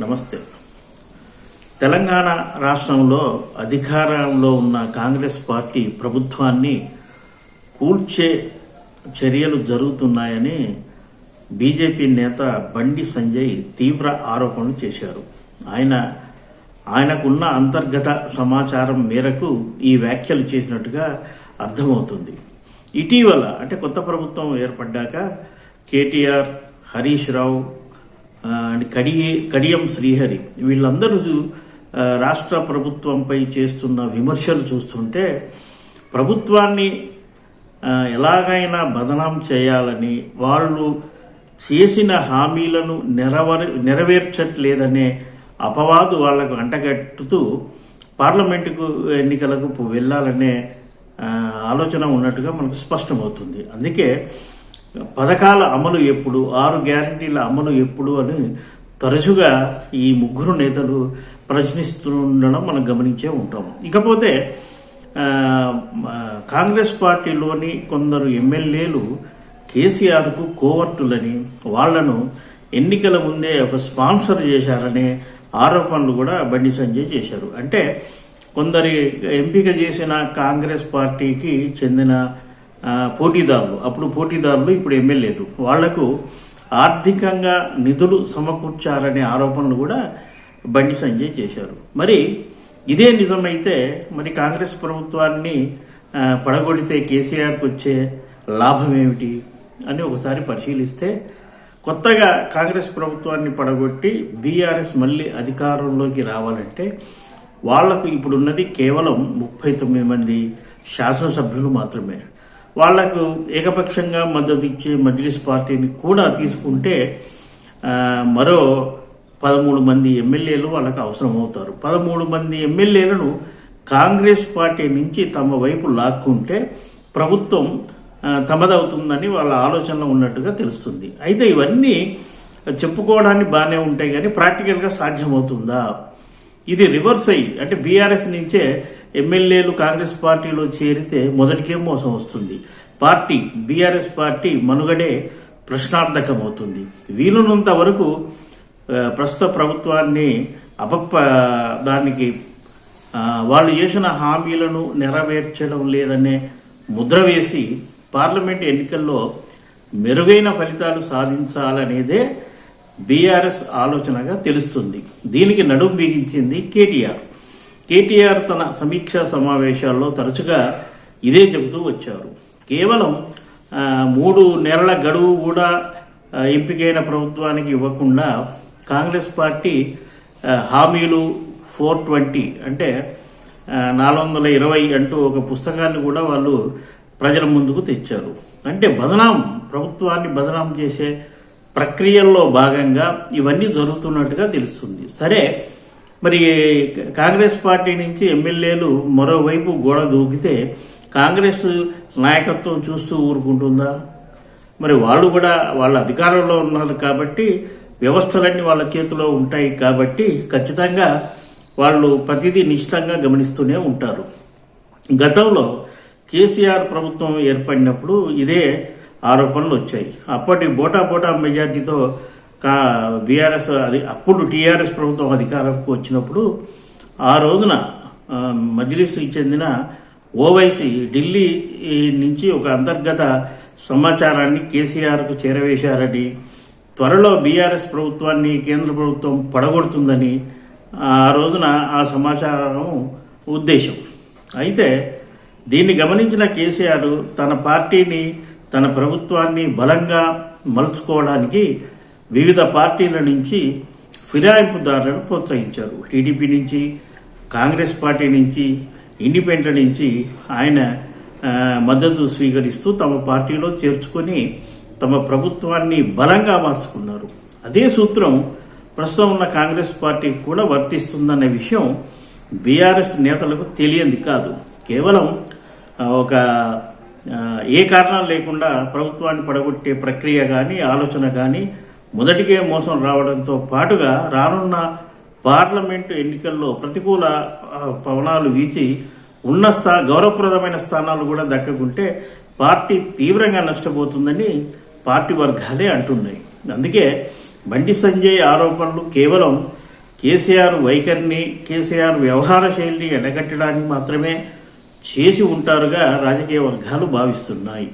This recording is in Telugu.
నమస్తే. తెలంగాణ రాష్ట్రంలో అధికారంలో ఉన్న కాంగ్రెస్ పార్టీ ప్రభుత్వాన్ని కూల్చే చర్యలు జరుగుతున్నాయని బీజేపీ నేత బండి సంజయ్ తీవ్ర ఆరోపణలు చేశారు. ఆయన ఆయనకున్న అంతర్గత సమాచారం మేరకు ఈ వ్యాఖ్యలు చేసినట్టుగా అర్థమవుతుంది. ఇటీవల అంటే కొత్త ప్రభుత్వం ఏర్పడ్డాక కేటీఆర్ హరీష్ రావు అండ్ కడియే కడియం శ్రీహరి వీళ్ళందరూ రాష్ట్ర ప్రభుత్వంపై చేస్తున్న విమర్శలు చూస్తుంటే ప్రభుత్వాన్ని ఎలాగైనా బదనాం చేయాలని వాళ్ళు చేసిన హామీలను నెరవర నెరవేర్చట్లేదనే అపవాదు వాళ్ళకు అంటగట్టుతూ పార్లమెంటుకు ఎన్నికలకు వెళ్ళాలనే ఆలోచన ఉన్నట్టుగా మనకు స్పష్టమవుతుంది. అందుకే పథకాల అమలు ఎప్పుడు ఆరు గ్యారంటీల అమలు ఎప్పుడు అని తరచుగా ఈ ముగ్గురు నేతలు ప్రశ్నిస్తుండడం మనం గమనించే ఉంటాం. ఇకపోతే కాంగ్రెస్ పార్టీలోని కొందరు ఎమ్మెల్యేలు కేసీఆర్కు కోవర్టులని వాళ్ళను ఎన్నికల ముందే ఒక స్పాన్సర్ చేశారనే ఆరోపణలు కూడా బండి సంజయ్ చేశారు. అంటే కొందరి ఎంపిక చేసిన కాంగ్రెస్ పార్టీకి చెందిన పోటీదారులు. అప్పుడు పోటీదారులు ఇప్పుడు ఎమ్మెల్యేలు. వాళ్ళకు ఆర్థికంగా నిధులు సమకూర్చారనే ఆరోపణలు కూడా బండి సంజయ్ చేశారు. మరి ఇదే నిజమైతే మరి కాంగ్రెస్ ప్రభుత్వాన్ని పడగొడితే కేసీఆర్కి వచ్చే లాభం ఏమిటి అని ఒకసారి పరిశీలిస్తే కొత్తగా కాంగ్రెస్ ప్రభుత్వాన్ని పడగొట్టి బీఆర్ఎస్ మళ్ళీ అధికారంలోకి రావాలంటే వాళ్ళకు ఇప్పుడున్నది కేవలం ముప్పై తొమ్మిది మంది శాసనసభ్యులు మాత్రమే. వాళ్ళకు ఏకపక్షంగా మద్దతు ఇచ్చే మజ్లిస్ పార్టీని కూడా తీసుకుంటే మరో పదమూడు మంది ఎమ్మెల్యేలు వాళ్ళకి అవసరం అవుతారు పదమూడు మంది ఎమ్మెల్యేలను కాంగ్రెస్ పార్టీ నుంచి తమ వైపు లాక్కుంటే ప్రభుత్వం తమదవుతుందని వాళ్ళ ఆలోచనలో ఉన్నట్టుగా తెలుస్తుంది. అయితే ఇవన్నీ చెప్పుకోవడానికి బాగానే ఉంటాయి కానీ ప్రాక్టికల్గా సాధ్యమవుతుందా? ఇది రివర్స్ అయ్యి అంటే బీఆర్ఎస్ నుంచే ఎమ్మెల్యేలు కాంగ్రెస్ పార్టీలో చేరితే మొదటికే మోసం వస్తుంది. పార్టీ బీఆర్ఎస్ పార్టీ మనుగడే ప్రశ్నార్థకమవుతుంది. వీలున్నంత వరకు ప్రస్తుత ప్రభుత్వాన్ని అపప్ప దానికి వాళ్ళు చేసిన హామీలను నెరవేర్చడం లేదనే ముద్ర వేసి పార్లమెంట్ ఎన్నికల్లో మెరుగైన ఫలితాలు సాధించాలనేదే బీఆర్ఎస్ ఆలోచనగా తెలుస్తుంది. దీనికి నడుం బిగించింది కేటీఆర్. కేటీఆర్ తన సమీక్షా సమావేశాల్లో తరచుగా ఇదే చెబుతూ వచ్చారు. కేవలం మూడు నెలల గడువు కూడా ఎంపికైన ప్రభుత్వానికి ఇవ్వకుండా కాంగ్రెస్ పార్టీ హామీలు ఫోర్ ట్వంటీ అంటే నాలుగు వందల ఇరవై అంటూ ఒక పుస్తకాన్ని కూడా వాళ్ళు ప్రజల ముందుకు తెచ్చారు. అంటే బదనాం ప్రభుత్వాన్ని బదనాం చేసే ప్రక్రియల్లో భాగంగా ఇవన్నీ జరుగుతున్నట్టుగా తెలుస్తుంది. సరే మరి కాంగ్రెస్ పార్టీ నుంచి ఎమ్మెల్యేలు మరోవైపు గోడ దూకితే కాంగ్రెస్ నాయకత్వం చూస్తూ ఊరుకుంటుందా? మరి వాళ్ళు కూడా వాళ్ళ అధికారంలో ఉన్నారు కాబట్టి వ్యవస్థలన్నీ వాళ్ళ చేతిలో ఉంటాయి కాబట్టి ఖచ్చితంగా వాళ్ళు ప్రతిదీ నిశ్చితంగా గమనిస్తూనే ఉంటారు. గతంలో కేసీఆర్ ప్రభుత్వం ఏర్పడినప్పుడు ఇదే ఆరోపణలు వచ్చాయి. అప్పటి బోటా బోటా మెజార్టీతో కా బీఆర్ఎస్ అది అప్పుడు టీఆర్ఎస్ ప్రభుత్వం అధికారంకు వచ్చినప్పుడు ఆ రోజున ఆ, మజ్లిస్కి చెందిన ఓవైసీ ఢిల్లీ నుంచి ఒక అంతర్గత సమాచారాన్ని కేసీఆర్కు చేరవేశారని త్వరలో బీఆర్ఎస్ ప్రభుత్వాన్ని కేంద్ర ప్రభుత్వం పడగొడుతుందని ఆ రోజున ఆ సమాచారం ఉద్దేశం. అయితే దీన్ని గమనించిన కేసీఆర్ తన పార్టీని తన ప్రభుత్వాన్ని బలంగా మలుచుకోవడానికి వివిధ పార్టీల నుంచి ఫిరాయింపుదారులను ప్రోత్సహించారు. టీడీపీ నుంచి కాంగ్రెస్ పార్టీ నుంచి ఇండిపెండెంట్ నుంచి ఆయన మద్దతు స్వీకరిస్తూ తమ పార్టీలో చేర్చుకొని తమ ప్రభుత్వాన్ని బలంగా మార్చుకున్నారు. అదే సూత్రం ప్రస్తుతం ఉన్న కాంగ్రెస్ పార్టీకి కూడా వర్తిస్తుందన్న విషయం బీఆర్ఎస్ నేతలకు తెలియంది కాదు. కేవలం ఒక ఏ కారణం లేకుండా ప్రభుత్వాన్ని పడగొట్టే ప్రక్రియ కానీ ఆలోచన కానీ మొదటికే మోసం రావడంతో పాటుగా రానున్న పార్లమెంటు ఎన్నికల్లో ప్రతికూల పవనాలు వీచి ఉన్న స్థా గౌరవప్రదమైన స్థానాలు కూడా దక్కకుంటే పార్టీ తీవ్రంగా నష్టపోతుందని పార్టీ వర్గాలే అంటున్నాయి. అందుకే బండి సంజయ్ ఆరోపణలు కేవలం కేసీఆర్ వైఖరిని కేసీఆర్ వ్యవహార శైలిని ఎండగట్టడానికి మాత్రమే చేసి ఉంటారుగా రాజకీయ వర్గాలు భావిస్తున్నాయి.